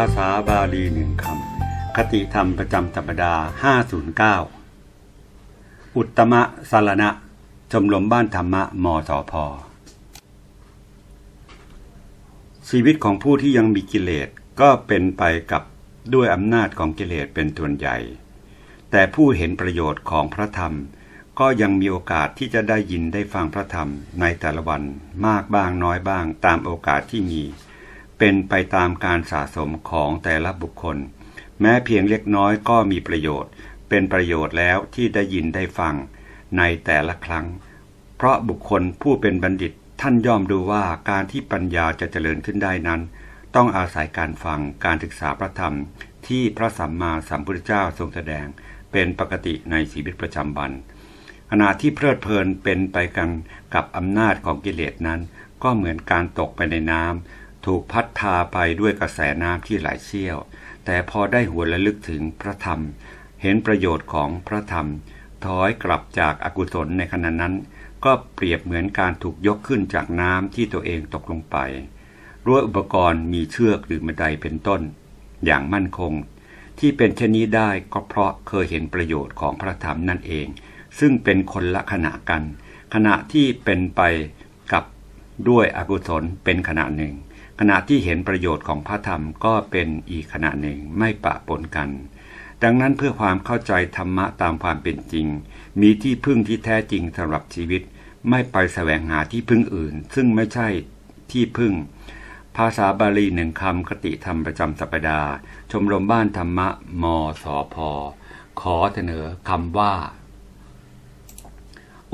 าษาบาลีหนึ่งคำ คติธรรมประจำสัปดาห์509 อุตมะสารณะ ชมรมบ้านธรรมะ มสพ ชีวิตของผู้ที่ยังมีกิเลสก็เป็นไปกับด้วยอำนาจของกิเลสเป็นส่วนใหญ่ แต่ผู้เห็นประโยชน์ของพระธรรม ก็ยังมีโอกาสที่จะได้ยินได้ฟังพระธรรมในแต่ละวันมากบ้างน้อยบ้างตามโอกาสที่มี เป็นไปตามการสะสมของแต่ละบุคคล แม้เพียงเล็กน้อยก็มีประโยชน์ เป็นประโยชน์แล้วที่ได้ยินได้ฟังในแต่ละครั้ง เพราะบุคคลผู้เป็นบัณฑิตท่านย่อมดูว่าการที่ปัญญาจะเจริญขึ้นได้นั้น ต้องอาศัยการฟังการศึกษาพระธรรม ที่พระสัมมาสัมพุทธเจ้าทรงแสดง เป็นปกติในชีวิตประจำวันขณะที่เพลิดเพลินเป็นไปกันกับอำนาจของกิเลสนั้น ก็เหมือนการตกไปในน้ำ ถูกพัดพาไปด้วยกระแสน้ำที่ไหลเชี่ยว แต่พอได้หัวระลึกถึงพระธรรม เห็นประโยชน์ของพระธรรม ถอยกลับจากอากุศลในขณะนั้น ก็เปรียบเหมือนการถูกยกขึ้นจากน้ำที่ตัวเองตกลงไปรั้วอุปกรณ์มีเชือกหรือบันไดเป็นต้น อย่างมั่นคง ที่เป็นเช่นนี้ได้ก็เพราะเคยเห็นประโยชน์ของพระธรรมนั่นเอง ซึ่งเป็นคนละขณะกัน ขณะที่เป็นไปกับด้วยอกุศลเป็นขณะหนึ่ง ขณะที่เห็นประโยชน์ของพระธรรมก็เป็นอีกขณะหนึ่งไม่ปะปนกัน ดังนั้นเพื่อความเข้าใจธรรมะตามความเป็นจริง มีที่พึ่งที่แท้จริงสำหรับชีวิต ไม่ไปแสวงหาที่พึ่งอื่น ซึ่งไม่ใช่ที่พึ่ง ภาษาบาลีหนึ่งคำคติธรรมประจำสัปดาห์ ชมรมบ้านธรรมะมสพขอเสนอคำว่า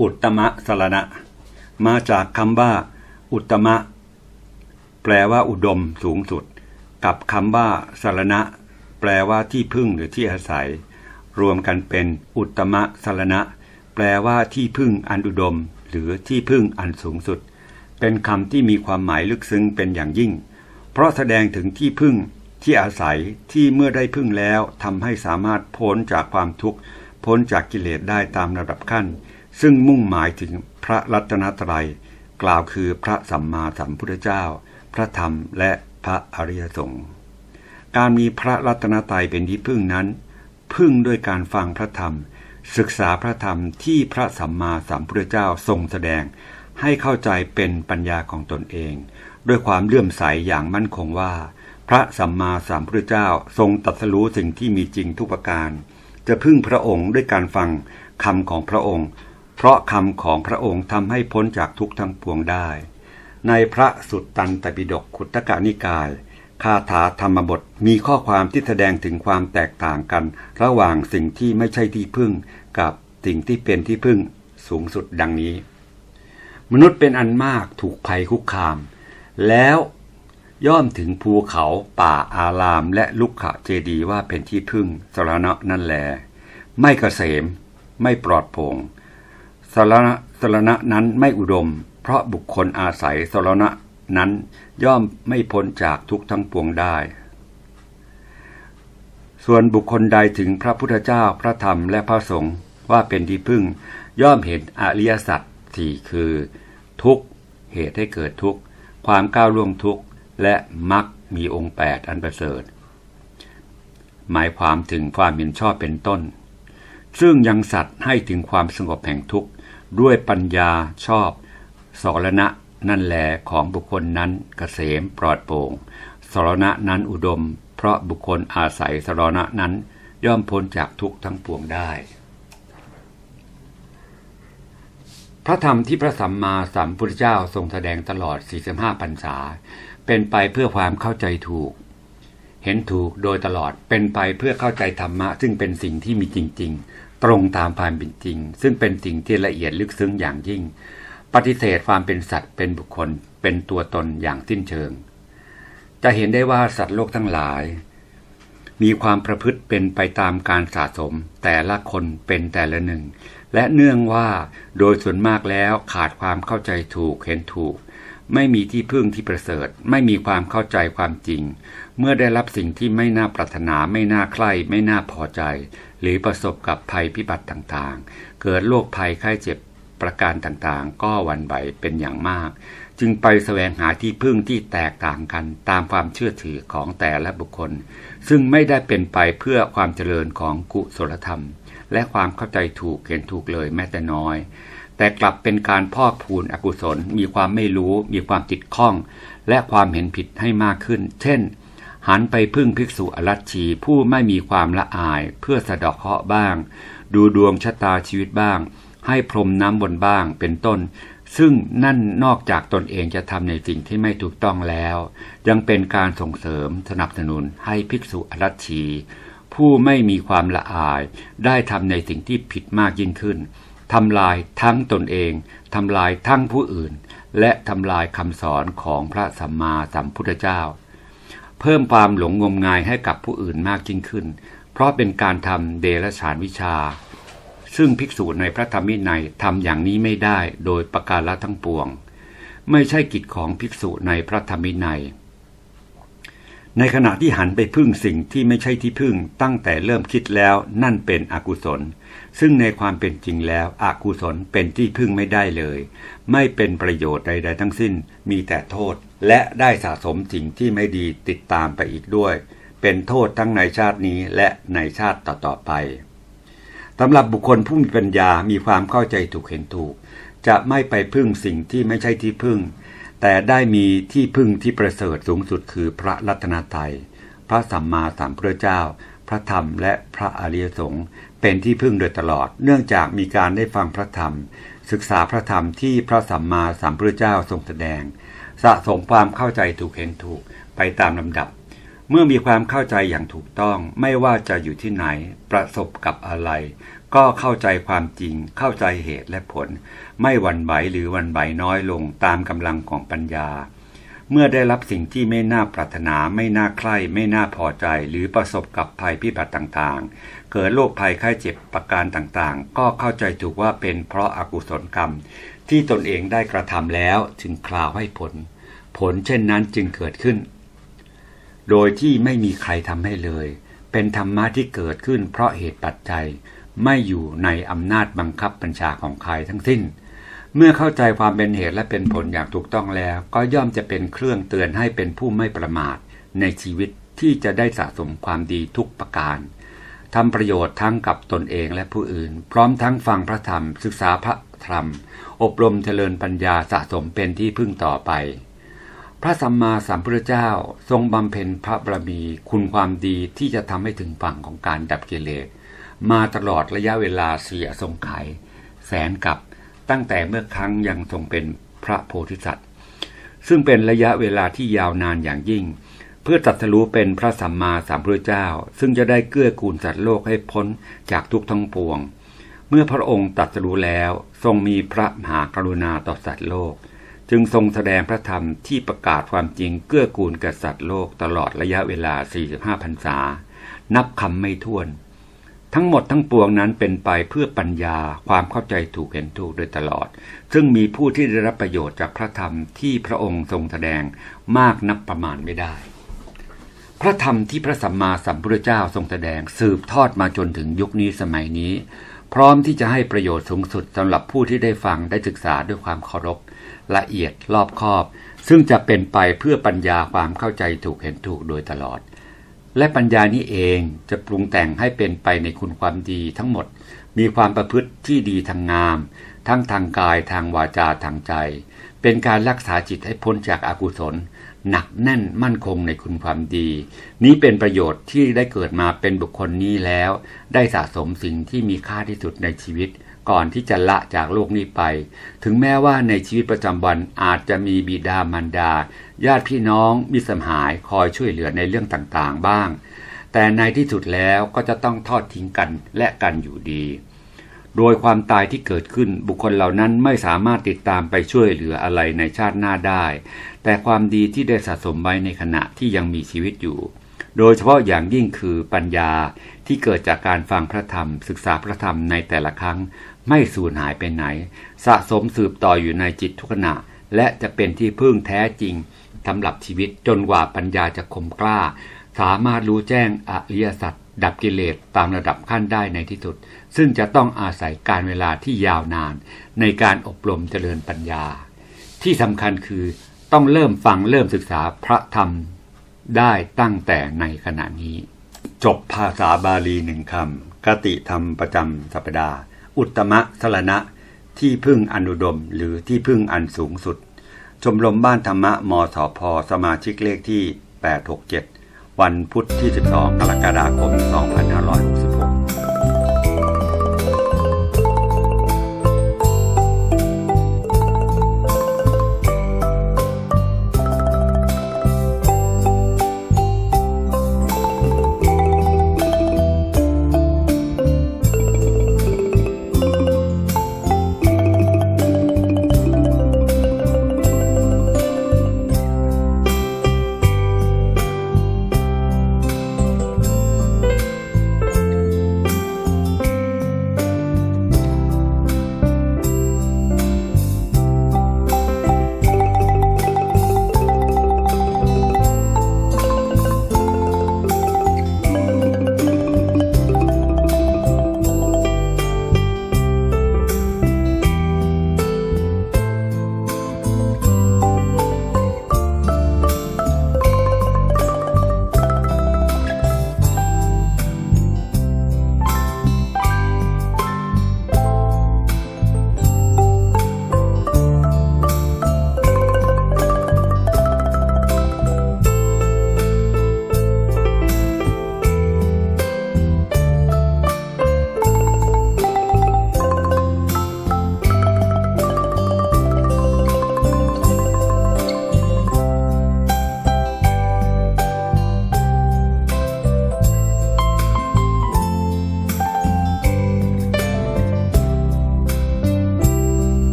อุตตมะสรณะ มาจากคำว่า อุตตมะ แปลว่าอุดมสูงสุด กับคำว่าสารณะ แปลว่าที่พึ่งหรือที่อาศัย รวมกันเป็นอุตมะสารณะ แปลว่าที่พึ่งอันอุดม หรือที่พึ่งอันสูงสุด เป็นคำที่มีความหมายลึกซึ้งเป็นอย่างยิ่ง เพราะแสดงถึงที่พึ่งที่อาศัยที่เมื่อได้พึ่งแล้วทำให้สามารถพ้นจากความทุกข์ พ้นจากกิเลสได้ตามระดับขั้น ซึ่งมุ่งหมายถึงพระรัตนตรัย กล่าวคือพระสัมมาสัมพุทธเจ้า พระธรรมและพระอริยสงฆ์การมีพระรัตนตรัยเป็นที่พึ่งนั้น พึ่งด้วยการฟังพระธรรม ศึกษาพระธรรมที่พระสัมมาสัมพุทธเจ้าทรงแสดง ให้เข้าใจเป็นปัญญาของตนเอง ด้วยความเลื่อมใสอย่างมั่นคงว่า พระสัมมาสัมพุทธเจ้าทรงตรัสรู้สิ่งที่มีจริงทุกประการ จะพึ่งพระองค์ด้วยการฟังคำของพระองค์ เพราะคำของพระองค์ทำให้พ้นจากทุกทั้งปวงได้ ในพระสุตตันตปิฎกขุตกานิกาย คาถาธรรมบทมีข้อความที่แสดงถึงความแตกต่างกัน ระหว่างสิ่งที่ไม่ใช่ที่พึ่ง กับสิ่งที่เป็นที่พึ่งสูงสุดดังนี้ มนุษย์เป็นอันมากถูกภัยคุกคาม แล้วย่อมถึงภูเขาป่าอารามและลุกขะเจดีว่าเป็นที่พึ่งสรณะนั่นแล ไม่เกษม ไม่ปลอดโปร่งสรณะสรณะนั้นไม่อุดม เพราะบุคคลอาศัยสรณะนั้นย่อมไม่พ้นจากทุกข์ทั้งปวงได้ ส่วนบุคคลใดถึงพระพุทธเจ้าพระธรรมและพระสงฆ์ว่าเป็นที่พึ่ง ย่อมเห็นอริยสัจสี่คือ ทุกข์เหตุให้เกิดทุกข์ความก้าวล่วงทุกข์และมรรคมีองค์แปดอันประเสริฐ หมายความถึงความเห็นชอบเป็นต้น ซึ่งยังสัตว์ให้ถึงความสงบแห่งทุกข์ด้วยปัญญาชอบ สรณะนั่นแหลของบุคคลนั้นเกษมปลอดโปร่งสรณะนั้นอุดม เพราะบุคคลอาศัยสรณะนั้นย่อมพ้นจากทุกข์ทั้งปวงได้ พระธรรมที่พระสัมมาสัมพุทธเจ้าทรงแสดงตลอด 45พรรษา เป็นไปเพื่อความเข้าใจถูก เห็นถูกโดยตลอดเป็นไปเพื่อเข้าใจธรรมะ ซึ่งเป็นสิ่งที่มีจริง ๆ ตรงตามความเป็นจริง ซึ่งเป็นสิ่งที่ละเอียดลึกซึ้งอย่างยิ่ง ปฏิเสธความเป็นสัตว์เป็นบุคคลเป็นตัวตนอย่างสิ้นเชิง จะเห็นได้ว่าสัตว์โลกทั้งหลาย มีความประพฤติเป็นไปตามการสะสมแต่ละคนเป็นแต่ละหนึ่ง และเนื่องว่าโดยส่วนมากแล้วขาดความเข้าใจถูกเห็นถูก ไม่มีที่พึ่งที่ประเสริฐ ไม่มีความเข้าใจความจริง เมื่อได้รับสิ่งที่ไม่น่าปรารถนาไม่น่าใคร่ไม่น่าพอใจ หรือประสบกับภัยพิบัติต่างๆ เกิดโรคภัยไข้เจ็บ ประการต่างๆ ก็วันไหวเป็นอย่างมาก จึงไปแสวงหาที่พึ่งที่แตกต่างกันตามความเชื่อถือของแต่ละบุคคล ซึ่งไม่ได้เป็นไปเพื่อความเจริญของกุศลธรรม และความเข้าใจถูกเห็นถูกเลยแม้แต่น้อย แต่กลับเป็นการพอกพูนอกุศล มีความไม่รู้ มีความติดข้อง และความเห็นผิดให้มากขึ้น เช่น หันไปพึ่งภิกษุอรัชชีผู้ไม่มีความละอายเพื่อสะดอกเคราะห์บ้าง ดูดวงชะตาชีวิตบ้าง ให้พรมน้ำบนบ้างเป็นต้น ซึ่งนั่นนอกจากตนเองจะทำในสิ่งที่ไม่ถูกต้องแล้ว ยังเป็นการส่งเสริมสนับสนุนให้ภิกษุอรัชชี ผู้ไม่มีความละอายได้ทำในสิ่งที่ผิดมากยิ่งขึ้นทำลายทั้งตนเองทำลายทั้งผู้อื่น และทำลายคำสอนของพระสัมมาสัมพุทธเจ้า เพิ่มความหลงงมงายให้กับผู้อื่นมากยิ่งขึ้น เพราะเป็นการทำเดรัจฉานวิชา ซึ่งภิกษุในพระธรรมวินัยทำอย่างนี้ไม่ได้โดยประการละทั้งปวง ไม่ใช่กิจของภิกษุในพระธรรมวินัย ในขณะที่หันไปพึ่งสิ่งที่ไม่ใช่ที่พึ่งตั้งแต่เริ่มคิดแล้วนั่นเป็นอกุศล ซึ่งในความเป็นจริงแล้วอกุศลเป็นที่พึ่งไม่ได้เลย ไม่เป็นประโยชน์ใด ๆ ทั้งสิ้นมีแต่โทษ และได้สะสมสิ่งที่ไม่ดีติดตามไปอีกด้วย เป็นโทษทั้งในชาตินี้และในชาติต่อๆไป สำหรับบุคคลผู้มีปัญญามีความเข้าใจถูกเห็นถูก จะไม่ไปพึ่งสิ่งที่ไม่ใช่ที่พึ่ง แต่ได้มีที่พึ่งที่ประเสริฐสูงสุดคือพระรัตนตรัยพระสัมมาสัมพุทธเจ้า พระธรรมและพระอริยสงฆ์เป็นที่พึ่งโดยตลอด เนื่องจากมีการได้ฟังพระธรรม ศึกษาพระธรรมที่พระสัมมาสัมพุทธเจ้าทรงแสดง สะสมความเข้าใจถูกเห็นถูกไปตามลำดับ เมื่อมีความเข้าใจอย่างถูกต้องไม่ว่าจะอยู่ที่ไหนประสบกับอะไร ก็เข้าใจความจริงเข้าใจเหตุและผล ไม่หวั่นไหวหรือหวั่นไหวน้อยลงตามกำลังของปัญญา เมื่อได้รับสิ่งที่ไม่น่าปรารถนาไม่น่าใคร่ไม่น่าพอใจหรือประสบกับภัยพิบัติต่างๆ เกิดโรคภัยไข้เจ็บประการต่างๆ ก็เข้าใจถูกว่าเป็นเพราะอากุศลกรรม ที่ตนเองได้กระทำแล้วถึงคราวให้ผล ผลเช่นนั้นจึงเกิดขึ้น โดยที่ไม่มีใครทำให้เลย เป็นธรรมะที่เกิดขึ้นเพราะเหตุปัจจัย ไม่อยู่ในอำนาจบังคับบัญชาของใครทั้งสิ้น เมื่อเข้าใจความเป็นเหตุและเป็นผลอย่างถูกต้องแล้ว ก็ย่อมจะเป็นเครื่องเตือนให้เป็นผู้ไม่ประมาท ในชีวิตที่จะได้สะสมความดีทุกประการทำประโยชน์ทั้งกับตนเองและผู้อื่น พร้อมทั้งฟังพระธรรม ศึกษาพระธรรม อบรมเจริญปัญญาสะสมเป็นที่พึ่งต่อไป พระสัมมาสัมพุทธเจ้าทรงบำเพ็ญพระบารมีคุณความดีที่จะทำให้ถึงฝั่งของการดับกิเลสมาตลอดระยะเวลาเสียสงไขแสนกับตั้งแต่เมื่อครั้งยังทรงเป็นพระโพธิสัตว์ ซึ่งเป็นระยะเวลาที่ยาวนานอย่างยิ่ง เพื่อตรัสรู้เป็นพระสัมมาสัมพุทธเจ้า ซึ่งจะได้เกื้อกูลสัตว์โลกให้พ้นจากทุกข์ทั้งปวง เมื่อพระองค์ตรัสรู้แล้วทรงมีพระมหากรุณาต่อสัตว์โลก จึงทรงแสดงพระธรรมที่ประกาศความจริงเกื้อกูลก่สัตว์โลกตลอดระยะเวลา 45พรรษา นับคำไม่ถ้วน ทั้งหมดทั้งปวงนั้นเป็นไปเพื่อปัญญาความเข้าใจถูกเห็นถูกโดยตลอด ซึ่งมีผู้ที่ได้รับประโยชน์จากพระธรรมที่พระองค์ทรงแสดงมากนับประมาณไม่ได้ พระธรรมที่พระสัมมาสัมพุทธเจ้าทรงแสดงสืบทอดมาจนถึงยุคนี้สมัยนี้ พร้อมที่จะให้ประโยชน์สูงสุดสำหรับผู้ที่ได้ฟังได้ศึกษาด้วยความเคารพ ละเอียดรอบคอบ ซึ่งจะเป็นไปเพื่อปัญญาความเข้าใจถูกเห็นถูกโดยตลอด และปัญญานี้เองจะปรุงแต่งให้เป็นไปในคุณความดีทั้งหมด มีความประพฤติที่ดีทางงาม ทั้งทางกายทางวาจาทางใจ เป็นการรักษาจิตให้พ้นจากอากุศลหนักแน่นมั่นคงในคุณความดี นี้เป็นประโยชน์ที่ได้เกิดมาเป็นบุคคลนี้แล้ว ได้สะสมสิ่งที่มีค่าที่สุดในชีวิต ก่อนที่จะละจากโลกนี้ไป ถึงแม้ว่าในชีวิตประจำวันอาจจะมีบิดามารดา ญาติพี่น้องมิสหายคอยช่วยเหลือในเรื่องต่างๆบ้าง แต่ในที่สุดแล้วก็จะต้องทอดทิ้งกันและกันอยู่ดี โดยความตายที่เกิดขึ้นบุคคลเหล่านั้นไม่สามารถติดตามไปช่วยเหลืออะไรในชาติหน้าได้ แต่ความดีที่ได้สะสมไว้ในขณะที่ยังมีชีวิตอยู่ โดยเฉพาะอย่างยิ่งคือปัญญา ที่เกิดจากการฟังพระธรรม ศึกษาพระธรรมในแต่ละครั้ง ไม่สูญหายไปไหน สะสมสืบต่ออยู่ในจิตทุกขณะ และจะเป็นที่พึ่งแท้จริงสำหรับชีวิตจนกว่าปัญญาจะคมกล้า สามารถรู้แจ้งอริยสัจดับกิเลสตามระดับขั้นได้ในที่สุด ซึ่งจะต้องอาศัยการเวลาที่ยาวนาน ในการอบรมเจริญปัญญา ที่สำคัญคือต้องเริ่มฟังเริ่มศึกษาพระธรรมได้ตั้งแต่ในขณะนี้ จบภาษาบาลีหนึ่งคำกติธรรมประจำสัปดาห์ อุตมะสรณะ ที่พึ่งอนุดมหรือที่พึ่งอันสูงสุด ชมรมบ้านธรรมะมสพสมาชิกเลขที่ 867 วันพุธที่ 12 กรกฎาคม 2563